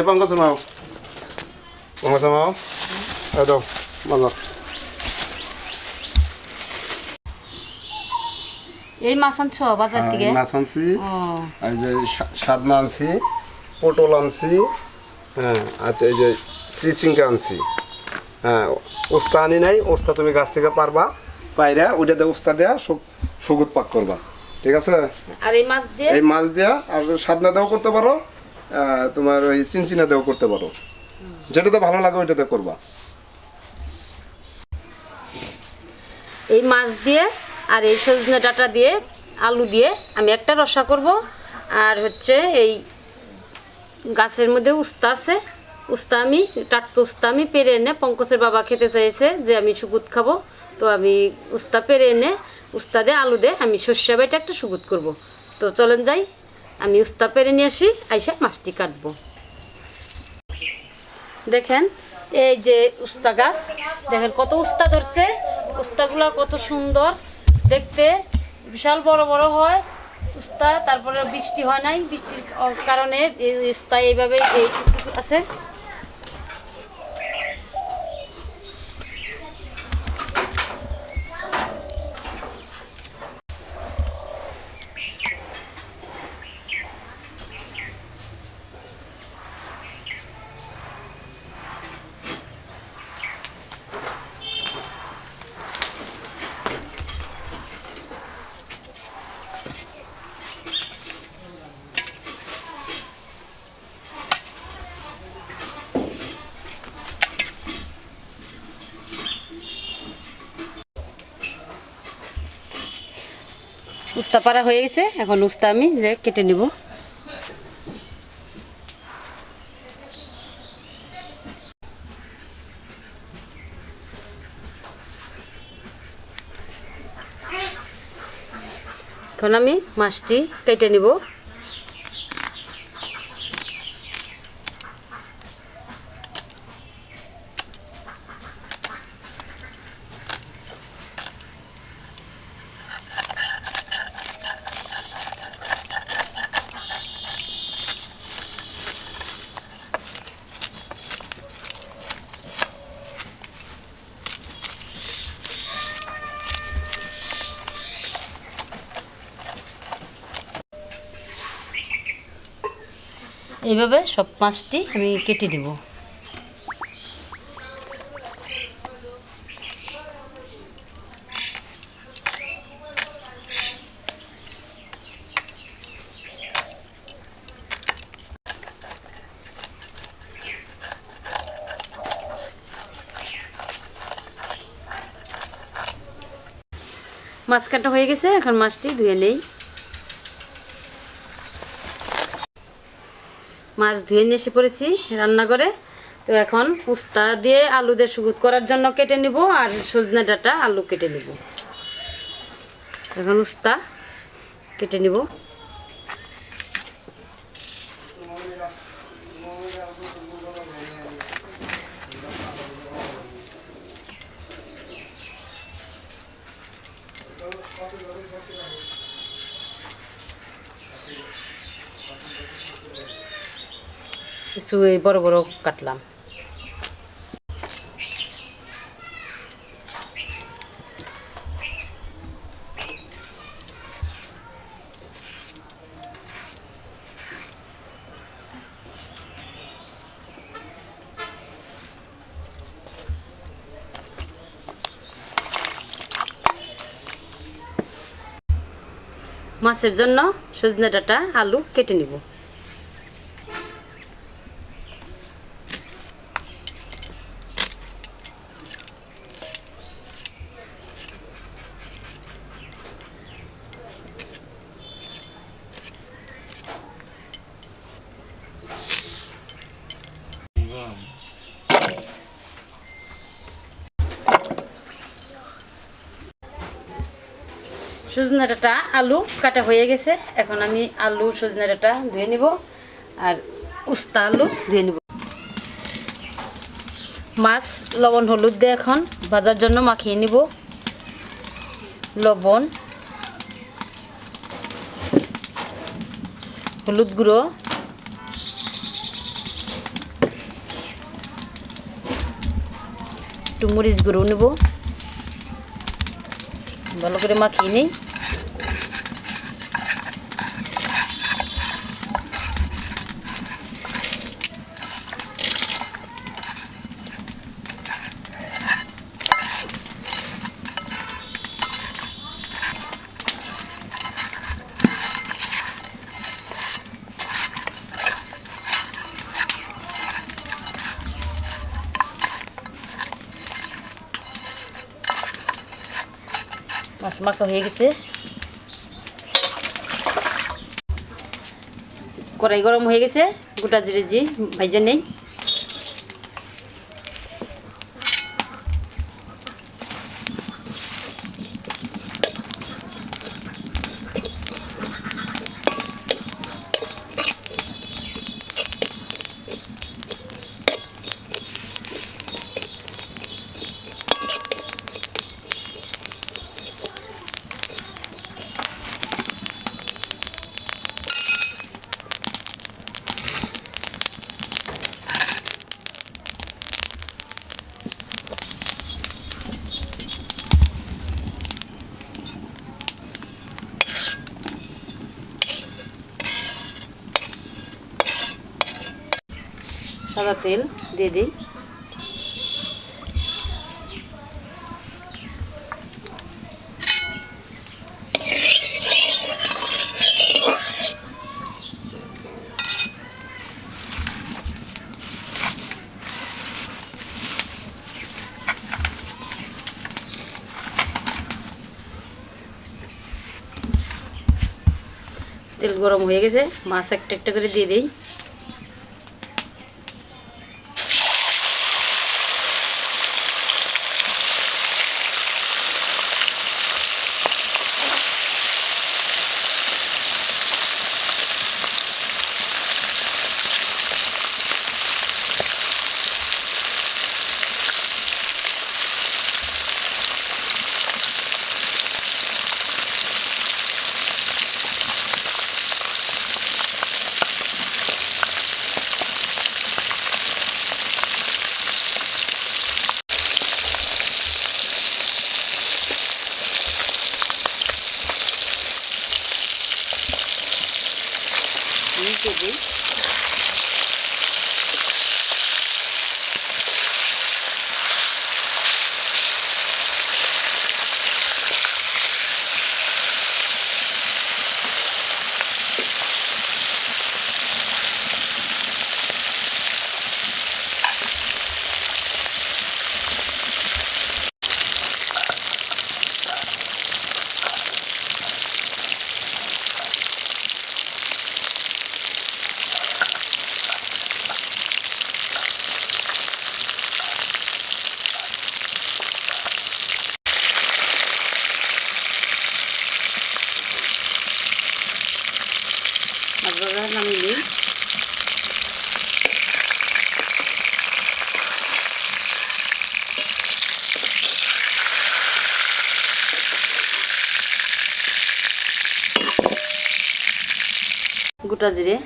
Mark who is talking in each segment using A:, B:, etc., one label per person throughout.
A: হে পঙ্কজ মাও পঙ্কজ মাও এই দাও বলো
B: এই মাছ আনছ বাজার থেকে
A: মাছ আনছি
B: ও
A: এই যে সা- সাদমা আনছি পটল আনছি হ্যাঁ আচ্ছা এই যে চিচিঙ্গা আনছি হ্যাঁ ওস্তা আনি নাই ওস্তা তুমি গাছ থেকে পারবা পাইরা ওইটা দিয়ে ওস্তা দেয়া সু- সুগুত পাক করবা ঠিক আছে
B: আর এই মাছ দিয়ে
A: এই মাছ দেয়া আর সাদনা দেও করতে পারো তোমার ওই চিনচিনা করতে পারো। যেটাতে ভালো লাগে ওইটাতে করবা।
B: এই মাছ দিয়ে আর এই সজনে ডাটা দিয়ে, আলু দিয়ে আমি একটা রসা করব। আর হচ্ছে এই গাছের মধ্যে উস্তা আছে, উস্তা আমি, টাটকা উস্তা আমি পেরে এনে পঙ্কজের বাবা খেতে চাইছে যে আমি সুগুত খাব। তো আমি উস্তা পেরে এনে, উস্তা দিয়ে আলু দিয়ে আমি সর্ষে বাটা একটা সুগুত করব। তো চলেন যাই। আমি উস্তা পেরে নিয়ে আসি, আইসা মাছটি কাটবো। দেখেন, এই যে উস্তা গাছ, দেখেন কত উস্তা ধরছে, উস্তাগুলো কত সুন্দর, দেখতে বিশাল বড় বড় হয়। উস্তা, তারপরে বৃষ্টি হয় নাই, বৃষ্টির কারণে এই উস্তা এইভাবে এই আছে। উস্তা পারা হয়ে গেছে। এখন উস্তা আমি যে কেটে নিব। এখন আমি মাছটি কেটে নিব। এইভাবে সব মাছটি আমি কেটে দিব। মাছ কাটা হয়ে গেছে এখন মাছটি ধুয়ে নেই। মাছ ধুয়ে নিয়ে এসে পড়েছি রান্নাঘরে। তো এখন পুস্তা দিয়ে আলু দিয়ে সুগুত করার জন্য কেটে নিব আর সজনে ডাটা আলু কেটে নিব। এখন উস্তা কেটে নিব। কিছু এই বড় বড় কাটলাম। মাছের জন্য সজনে ডাটা আলু কেটে নিব। সজনে ডাঁটা, আলু কাটা হয়ে গেছে। এখন আমি আলু, সজনে ডাঁটা ধুয়ে নিব আর উস্তা আলু ধুয়ে নিব। মাছ, লবণ, হলুদ দিয়ে এখন ভাজার জন্য মাখিয়ে নিব। লবণ, হলুদ গুঁড়ো, একটু মরিচ গুঁড়ো নেব। ভালো করে মাখিয়ে নিই। মাখা হয়ে গেছে। কড়াই গরম হয়ে গেছে গোটা জিরে জি ভাইজা নেই। সাদা তেল দিয়ে দিই। তেল গরম হয়ে গেছে মাছ একটা একটা করে দিয়ে দিই। গোটা জিরে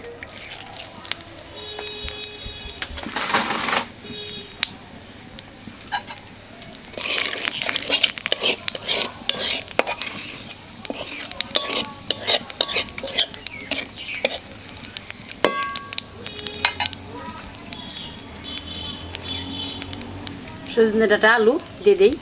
B: সজনে ডাটা আলু দিয়ে দিই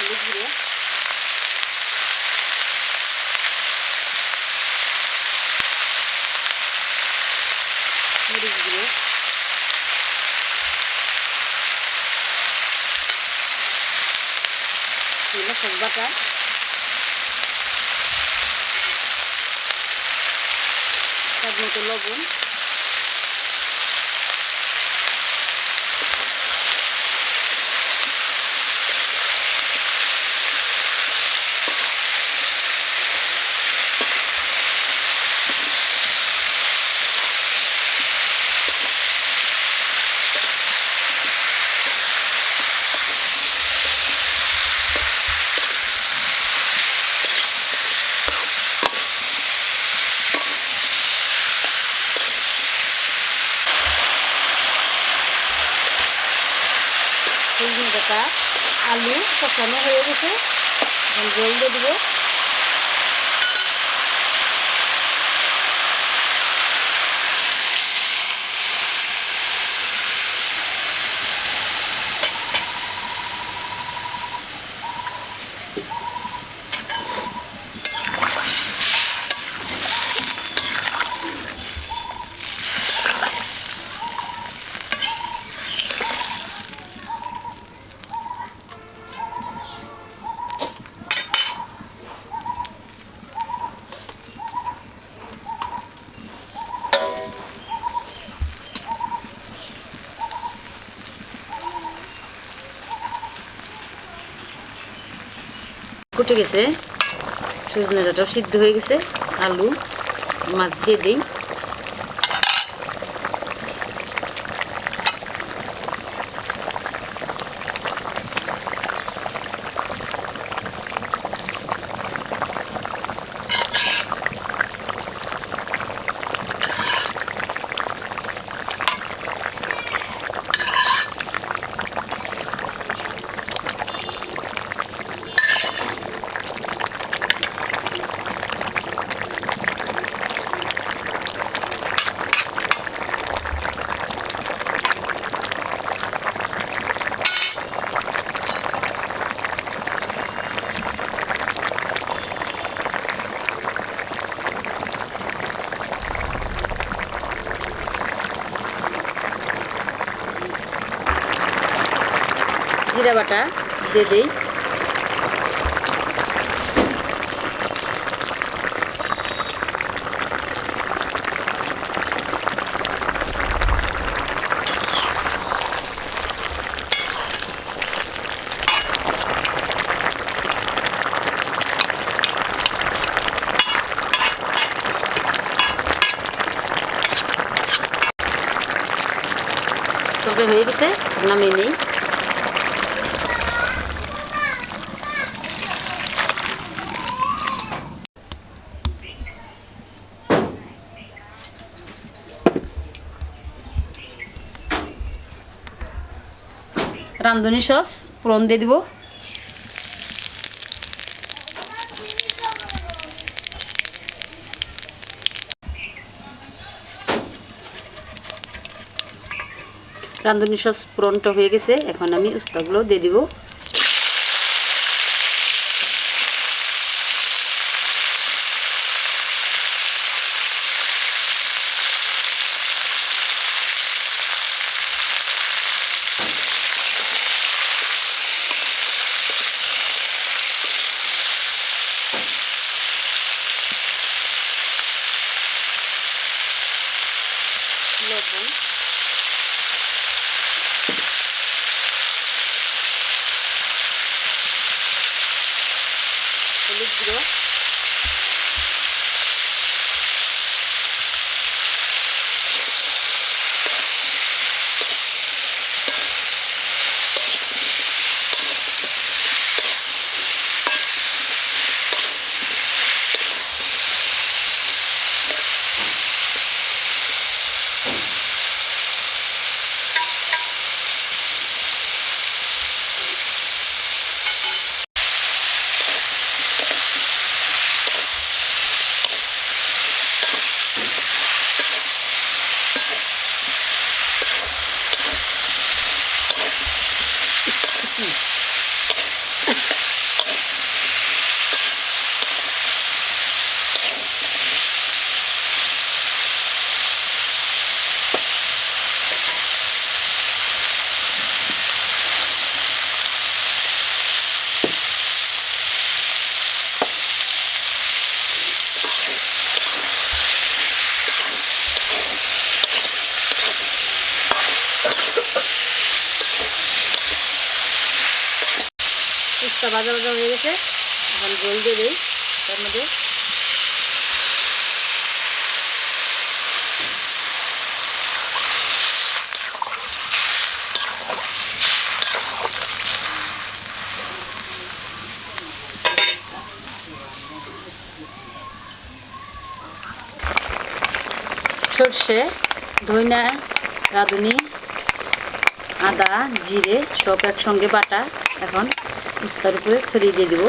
B: হলুদ গুঁড়ো মরিচ গুঁড়ো এগুলো সব বাটা স্বাদ মতো লবণ ডাটা আলু কষানো হয়ে গেছে। জল দিয়ে দেবো। ফুটে গেছে। সজনে ডাঁটাও সিদ্ধ হয়ে গেছে। আলু মাছ দিয়ে দিই। জিরা বাটা দিয়ে দিই। তবে হয়ে গেছে নামিয়ে নেই। রান্ধনি সস, ফোড়ন দিয়ে দিব। রান্ধনি সস ফোড়নটা হয়ে গেছে, এখন আমি উস্তাগুলো দিয়ে দিব। জল দিই, তার মধ্যে। সর্ষে, ধইনা, রাঁধুনি, আদা, জিরে সব একসঙ্গে বাটা। এখন উস্তার উপরে ছড়িয়ে দিয়ে দেবো।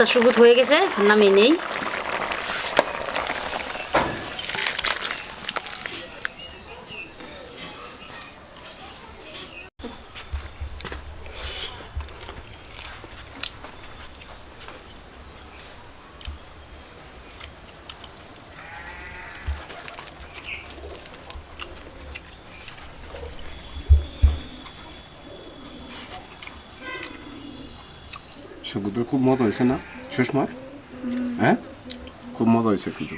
B: উস্তা সবুজ হয়ে গেছে নামে নেই।
A: সবগুলো খুব মজা হয়েছে না? সুষমা হ্যাঁ? খুব মজা হয়েছে কিন্তু।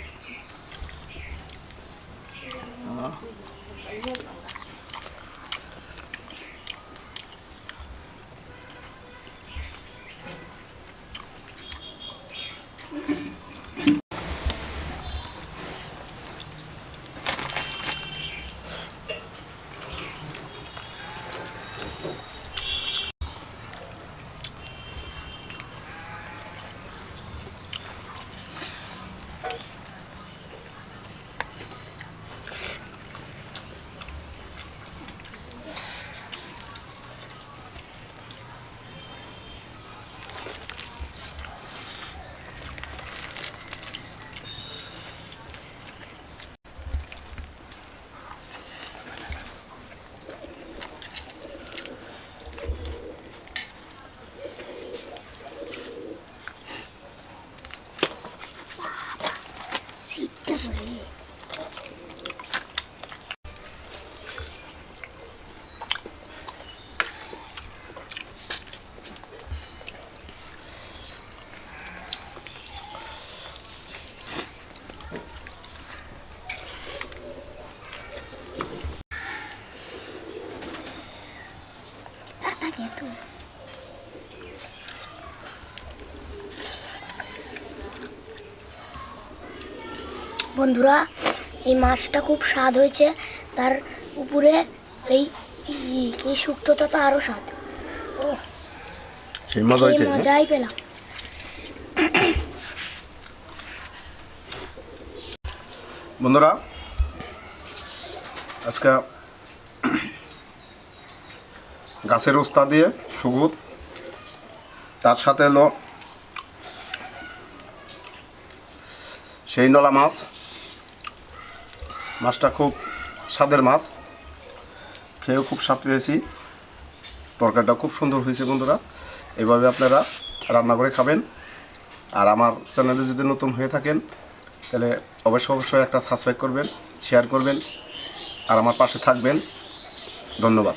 C: বন্ধুরা এই মাছটা খুব স্বাদ হয়েছে। তার উপরে এই এই- শুক্তোটা তো আরও স্বাদ। ও
A: সেই মজা হয়েছে
C: মজাই পেলাম।
A: বন্ধুরা আজকে গাছের উস্তা দিয়ে সুগুত তার সাথে এলো সেই নলা মাছ। মাছটা খুব স্বাদের মাছ। খেয়েও খুব স্বাদ পেয়েছি। তরকারিটা খুব সুন্দর হয়েছে বন্ধুরা। এভাবে আপনারা রান্না করে খাবেন। আর আমার চ্যানেলে যদি নতুন হয়ে থাকেন, তাহলে অবশ্যই অবশ্যই একটা সাবস্ক্রাইব করবেন শেয়ার করবেন, আর আমার পাশে থাকবেন। ধন্যবাদ।